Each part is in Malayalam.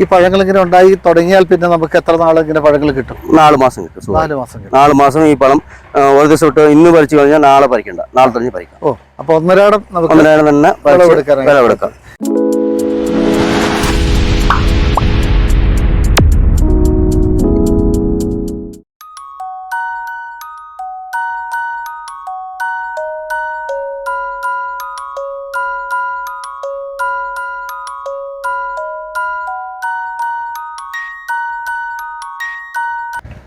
ഈ പഴങ്ങൾ ഇങ്ങനെ ഉണ്ടായി തുടങ്ങിയാൽ പിന്നെ നമുക്ക് എത്ര നാൾ ഇങ്ങനെ പഴങ്ങൾ കിട്ടും? നാല് മാസം കിട്ടും നാല് മാസം കിട്ടും. നാല് മാസം ഈ പഴം ഒരു ദിവസം ഇട്ട് ഇന്ന് പറിച്ചു കഴിഞ്ഞാൽ നാളെ പറിക്കണ്ട. നാളെ തന്നെ പറിക്കാം. ഓ അപ്പൊ ഒന്നരാടം നമുക്ക് ഒന്നര തന്നെ വിളവെടുക്കാം.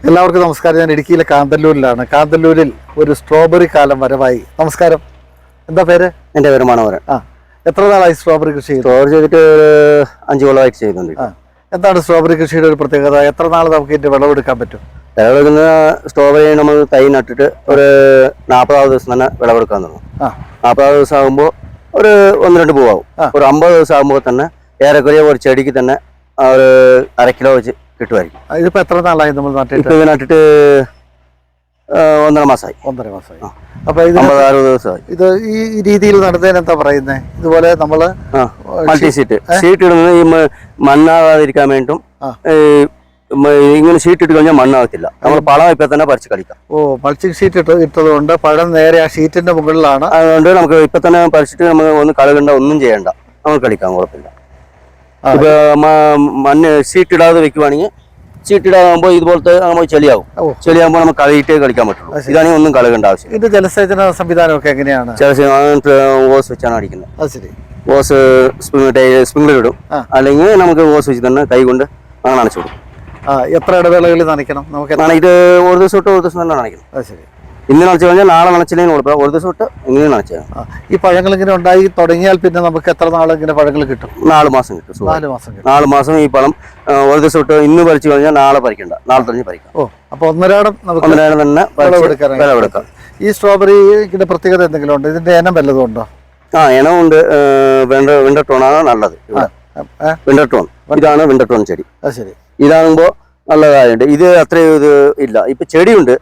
എല്ലാവർക്കും നമസ്കാരം. ഞാൻ ഇടുക്കിയിലെ കാന്തല്ലൂരിലാണ്. കാന്തല്ലൂരിൽ ഒരു സ്ട്രോബെറി കാലം വരവായി. നമസ്കാരം. എന്താ പേര്? എന്റെ പേര് വരാൻ ആ എത്ര നാളായി സ്ട്രോബെറി കൃഷി ചെയ്തു? സ്റ്റോർ ചെയ്തിട്ട് അഞ്ചു കൊല്ലമായിട്ട് ചെയ്യുന്നുണ്ട് ആ എന്താണ് സ്ട്രോബെറി കൃഷിയുടെ ഒരു പ്രത്യേകത? എത്ര നാൾ നമുക്ക് ഇതിന്റെ വിളവെടുക്കാൻ പറ്റും? വിളവെടുക്കുന്ന സ്ട്രോബെറി നമ്മൾ തൈ നട്ടിട്ട് ഒരു നാൽപ്പതാമത് ദിവസം തന്നെ വിളവെടുക്കാൻ തുടങ്ങും. ആ. നാൽപ്പതാമത് ദിവസം ആകുമ്പോൾ ഒരു ഒന്ന് രണ്ട് പൂവാകും. ഒരു അമ്പത് ദിവസം ആകുമ്പോൾ തന്നെ ഏറെക്കുറെ ഒരു ചെടിക്ക് തന്നെ ഒരു അര കിലോ വെച്ച് കിട്ടുമായിരിക്കും. ഇതിപ്പോ എത്ര നാളായി നമ്മൾ നട്ടിട്ട് ഇത് നട്ടിട്ട് ഒന്നര മാസമായി. ഒന്നര മാസമായി. അപ്പൊ ഇത് അറുപത് ദിവസമായി. ഇത് ഈ രീതിയിൽ നടന്നതിന് എന്താ പറയുന്നത് ഇതുപോലെ നമ്മൾ മൾട്ടി സീറ്റ് ഷീറ്റ്. ഇടുന്നത് ഈ മണ്ണാകാതിരിക്കാൻ വേണ്ടും ആ. ഈ മ- ഇങ്ങനെ ഷീറ്റ് ഇട്ട് കഴിഞ്ഞാൽ മണ്ണാകത്തില്ല നമ്മൾ പഴം ഇപ്പൊ തന്നെ പറിച്ച് കളിക്കാം. ഓ മൾച്ചിങ് ഷീറ്റ് ഇട്ട് ഇട്ടതുകൊണ്ട് പഴം നേരെ ആ ഷീറ്റിന്റെ മുകളിലാണ് അതുകൊണ്ട് നമുക്ക് ഇപ്പൊ തന്നെ പറിച്ചിട്ട് നമുക്ക് ഒന്നും കളകണ്ട ഒന്നും ചെയ്യണ്ട. നമുക്ക് കളിക്കാം കുഴപ്പമില്ല. മ- മണ്ണ് ഷീറ്റിടാതെ വെക്കുവാണെങ്കിൽ ചീട്ടിടാകുമ്പോൾ ഇതുപോലത്തെ നമ്മൾ ചെളിയാവും. ചെളിയാകുമ്പോൾ നമുക്ക് കളയിട്ടേ കളിക്കാൻ പറ്റുള്ളൂ. ഇതാണെങ്കിൽ ഒന്നും കളകേണ്ട ആവശ്യം ഇത് ജലസേചന സംവിധാനമൊക്കെ എങ്ങനെയാണ്? ജലസേചന ഓസ് വെച്ചാണ് അടിക്കുന്നത്. അത് ശരി. ഓസ് സ്പ്രിംഗ്ലർ ഇടും. അല്ലെങ്കിൽ നമുക്ക് ഓസ് വെച്ച് തന്നെ കൈ കൊണ്ട് അങ്ങനെ നനച്ചു കൊടുക്കും. എത്ര ഇടവേളകളിൽ നനയ്ക്കണം? നമുക്ക് നനയിട്ട് ഒരു ദിവസം തൊട്ട് ഒരു ദിവസം തന്നെ നനയ്ക്കണം. അത് ശരി. ഇന്ന് നനച്ചു കഴിഞ്ഞാൽ നാളെ നനച്ചില്ലെങ്കിൽ കൊടുക്കുക ഒരു ദിവസം ഇട്ട് ഇങ്ങനെ നനച്ചു ഈ പഴങ്ങൾ ഇങ്ങനെ ഉണ്ടായി തുടങ്ങിയാൽ പിന്നെ നമുക്ക് എത്ര നാൾ ഇങ്ങനെ പഴങ്ങൾ കിട്ടും? നാല് മാസം കിട്ടും നാല് മാസം കിട്ടും. നാല് മാസം ഈ പഴം ഒരു ദിവസം ഇട്ട് ഇന്ന് പറിച്ചു കഴിഞ്ഞാൽ നാളെ പറിക്കണ്ട നാളെ തന്നെ പറിക്കാം. ഓ അപ്പൊ ഒന്നരാടം നമുക്ക് ഒന്നര തന്നെ വിളവെടുക്കാം. ഈ സ്ട്രോബെറിയുടെ പ്രത്യേകത എന്തെങ്കിലും ഉണ്ടോ? ഇതിന്റെ ഇനം വല്ലതും ഉണ്ടോ? ആ ഇനമുണ്ട് ഉണ്ട് വെണ്ട ടോണാണ് നല്ലത് വിണ്ടട്ടോൺ? ഇതാണ് വിണ്ടട്ടോൺ ടോൺ ചെടി. ശരി. ഇതാകുമ്പോൾ നല്ലതായുണ്ട് ഇത് അത്രയും ഇത് ഇല്ല. ഇപ്പൊ ചെടിയുണ്ട്.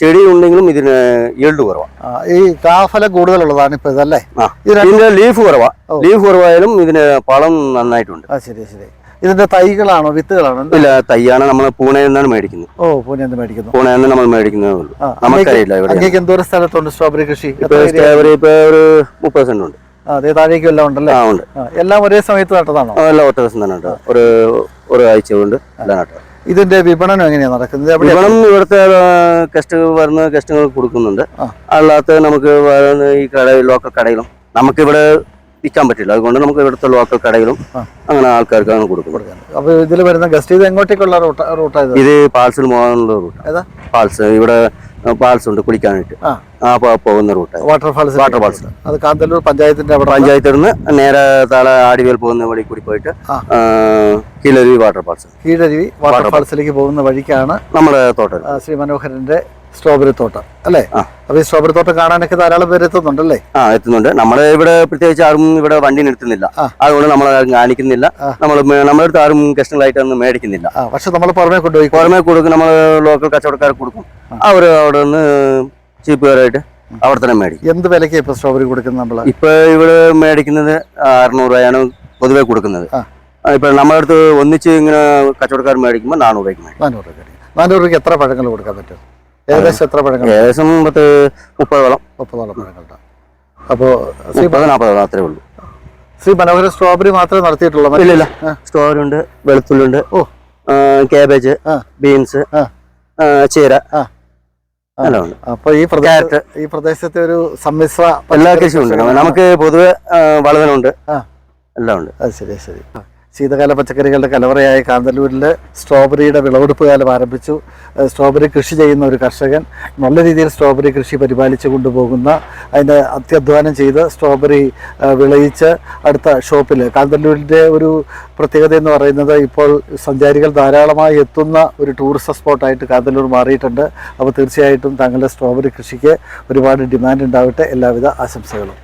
ചെടി ഉണ്ടെങ്കിലും ഇതിന് ഈൽഡ് കുറവാണ് ഈ കാഫല കൂടുതലുള്ളതാണ് ഇപ്പൊ ഇതല്ലേ? ഇതിന്റെ ലീഫ് കുറവാ. ലീഫ് കുറവായാലും ഇതിന് പളം നന്നായിട്ടുണ്ട്. ശരി ശരി. ഇതിന്റെ തൈകളാണോ വിത്തുകളാണോ? ഇല്ല തൈയാണ് നമ്മൾ പൂനെയിൽ നിന്നാണ് മേടിക്കുന്നത്. ഓ പൂനെ മേടിക്കുന്നു. പൂനെയിൽ നിന്ന് നമ്മൾ മേടിക്കുന്നതേ ഉള്ളൂ. നമുക്കറിയില്ല ഇവിടെ എന്തോരം സ്ഥലത്തുണ്ട് സ്ട്രോബെറി കൃഷി? സ്ട്രോബെറി ഇപ്പൊ ഒരു മുപ്പത് സെന്റ് ഉണ്ട്. അതെ താഴേക്കും എല്ലാം ഉണ്ടല്ലേ? ആ ഉണ്ട്. എല്ലാം ഒരേ സമയത്ത് നട്ടതാണോ? എല്ലാം ഒറ്റ ദിവസം തന്നെ ഉണ്ട്. ഒരു ഒരു ആഴ്ച കൊണ്ട് എല്ലാം നട്ടു ഇതിന്റെ വിപണനം എങ്ങനെയാണ് നടക്കുന്നത്? വിപണം ഇവിടുത്തെ കസ്റ്റമർ വരുന്ന കസ്റ്റമർ കൊടുക്കുന്നുണ്ട്. അല്ലാത്ത നമുക്ക് ഈ കട ലോക്കൽ കടയിലും നമുക്കിവിടെ വിൽക്കാൻ പറ്റില്ല. അതുകൊണ്ട് നമുക്ക് ഇവിടുത്തെ ലോക്കൽ കടയിലും. അങ്ങനെ ആൾക്കാർക്ക് അങ്ങനെ കൊടുക്കും അപ്പൊ ഇതിൽ വരുന്ന ഗസ്റ്റ് ഇത് എങ്ങോട്ടേക്കുള്ള റൂട്ട് റൂട്ടാ ഇത്? പാഴ്സൽ പോകാനുള്ള റൂട്ട് പാൾസ് ഇവിടെ പാൾസ് ഉണ്ട് കുളിക്കാനായിട്ട് ആ. പോകുന്ന റൂട്ട് വാട്ടർഫാൾസ് വാട്ടർഫാൾസ് അത് കാന്തല്ലൂർ പഞ്ചായത്തിന്റെ പഞ്ചായത്തിൽ നിന്ന് നേരെ താഴെ ആടിവേൽ പോകുന്ന വഴി കൂടി പോയിട്ട് കീഴരുവി വാട്ടർഫാൾസ് കീഴരുവി വാട്ടർഫാൾസിലേക്ക് പോകുന്ന വഴിക്കാണ് നമ്മുടെ തോട്ടം. ശ്രീ മനോഹരന്റെ സ്ട്രോബെറി തോട്ടം അല്ലേ. അപ്പൊ ഈ സ്ട്രോബെറി തോട്ടം കാണാനൊക്കെ ധാരാളം പേര് എത്തുന്നുണ്ടല്ലേ ആ എത്തുന്നുണ്ട്. നമ്മൾ ഇവിടെ പ്രത്യേകിച്ച് ആരും ഇവിടെ വണ്ടി നിർത്തുന്നില്ല. അതുകൊണ്ട് നമ്മൾ കാണിക്കുന്നില്ല. നമ്മൾ നമ്മുടെ അടുത്ത് ആരും ഗസ്റ്റുകളായിട്ടൊന്നും മേടിക്കുന്നില്ല. പക്ഷെ നമ്മൾ പുറമെ കൊണ്ടുപോയി പുറമെ കൊടുക്കും. നമ്മൾ ലോക്കൽ കച്ചവടക്കാർക്ക് കൊടുക്കും. അവർ അവിടെ നിന്ന് ചീപ്പുകാരായിട്ട് അവിടെ തന്നെ മേടിക്കും. എന്ത് വിലയ്ക്ക് ഇപ്പൊ സ്ട്രോബെറി കൊടുക്കുന്നത് നമ്മൾ ഇപ്പൊ ഇവിടെ മേടിക്കുന്നത് അറുന്നൂറ് രൂപയാണ് പൊതുവെ കൊടുക്കുന്നത്. ഇപ്പൊ നമ്മുടെ അടുത്ത് ഒന്നിച്ച് ഇങ്ങനെ കച്ചവടക്കാർ മേടിക്കുമ്പോൾ നാനൂറ് രൂപയ്ക്ക് നാനൂറ് രൂപ നാനൂറ് രൂപയ്ക്ക് എത്ര പഴങ്ങൾ കൊടുക്കാൻ പറ്റും? ഏകദേശം എത്ര പഴങ്ങൾ? ഏകദേശം പത്ത് മുപ്പതോളം. മുപ്പതോളം പഴങ്ങളുണ്ടാവും അപ്പോ ശ്രീ നാൽപ്പതോളം അത്രേ ഉള്ളൂ. ശ്രീ മനോഹര സ്ട്രോബെറി മാത്രമേ നടത്തിയിട്ടുള്ളൂ ഇല്ല ഇല്ല ഇല്ല. ഉണ്ട് വെളുത്തുള്ളി ഉണ്ട് ഓ. കാബേജ് ആ. ബീൻസ് ആ. ചീര. അപ്പൊ ഈ പ്രദേശത്ത് ഈ പ്രദേശത്തെ ഒരു സമ്മിശ്ര എല്ലാ കൃഷിയും ഉണ്ട്. നമുക്ക് പൊതുവെ വളതനുണ്ട് എല്ലാം ഉണ്ട്. അത് ശരി ശരി. ശീതകാല പച്ചക്കറികളുടെ കലവറയായ കാന്തല്ലൂരിൽ സ്ട്രോബെറിയുടെ വിളവെടുപ്പ് കാലം ആരംഭിച്ചു. സ്ട്രോബെറി കൃഷി ചെയ്യുന്ന ഒരു കർഷകൻ നല്ല രീതിയിൽ സ്ട്രോബെറി കൃഷി പരിപാലിച്ച് കൊണ്ടുപോകുന്ന അതിന്റെ അത്യധ്വാനം ചെയ്ത് സ്ട്രോബെറി വിളയിച്ച് അടുത്ത ഷോപ്പിൽ കാന്തല്ലൂരിന്റെ ഒരു പ്രത്യേകത എന്ന് പറയുന്നത് ഇപ്പോൾ സഞ്ചാരികൾ ധാരാളമായി എത്തുന്ന ഒരു ടൂറിസ്റ്റ് സ്പോട്ടായിട്ട് കാന്തല്ലൂർ മാറിയിട്ടുണ്ട്. അപ്പോൾ തീർച്ചയായിട്ടും താങ്കളുടെ സ്ട്രോബെറി കൃഷിക്ക് ഒരുപാട് ഡിമാൻഡ് ഉണ്ടാവട്ടെ. എല്ലാവിധ ആശംസകളും.